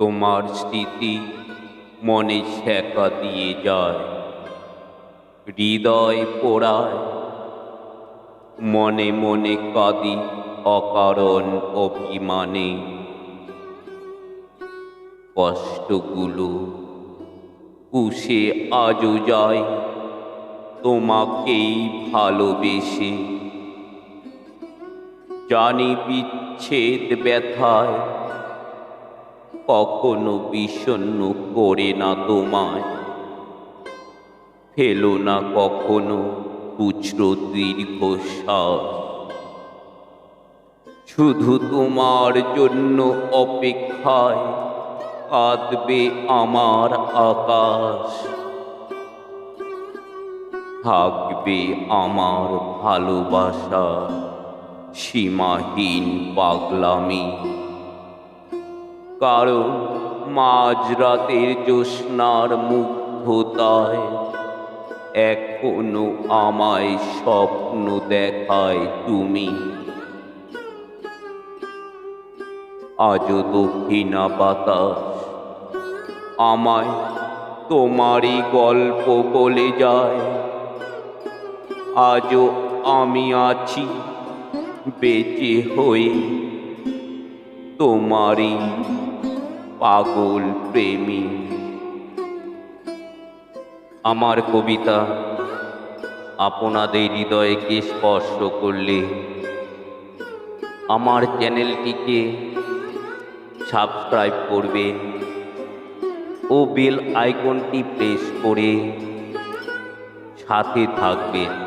তোমার স্মৃতি মনে ছ্যাঁকা দিয়ে যায়। হৃদয় পোড়ায়, মনে মনে কাঁদি অকারণ অভিমানে। কষ্টগুলো পুষে আজও যায়, তোমাকেই ভালোবেসে। জানি বিচ্ছেদ ব্যথায় কখনো বিষণ্ণ করে না তোমায়। ফেলো না কখনো খুচরো দীর্ঘশ্বাস। শুধু তোমার জন্য অপেক্ষায় কাঁদবে আমার আকাশ। থাকবে আমার ভালোবাসা সীমাহীন পাগলামি। কারণ মাঝরাতের জ্যোৎস্নার মুগ্ধতায় এখনও আমায় স্বপ্ন দেখায় তুমি। আজও দক্ষিণা বাতাস, আমায় তোমারই গল্প বলে যায়। আজও আমি আছি, বেঁচে হয়ে তোমারই পাগল প্রেমী। আমার কবিতা আপনাদের হৃদয়কে স্পর্শ করলে আমার চ্যানেলটিকে সাবস্ক্রাইব করবেন ও বেল আইকনটি প্রেস করে সাথে থাকবেন।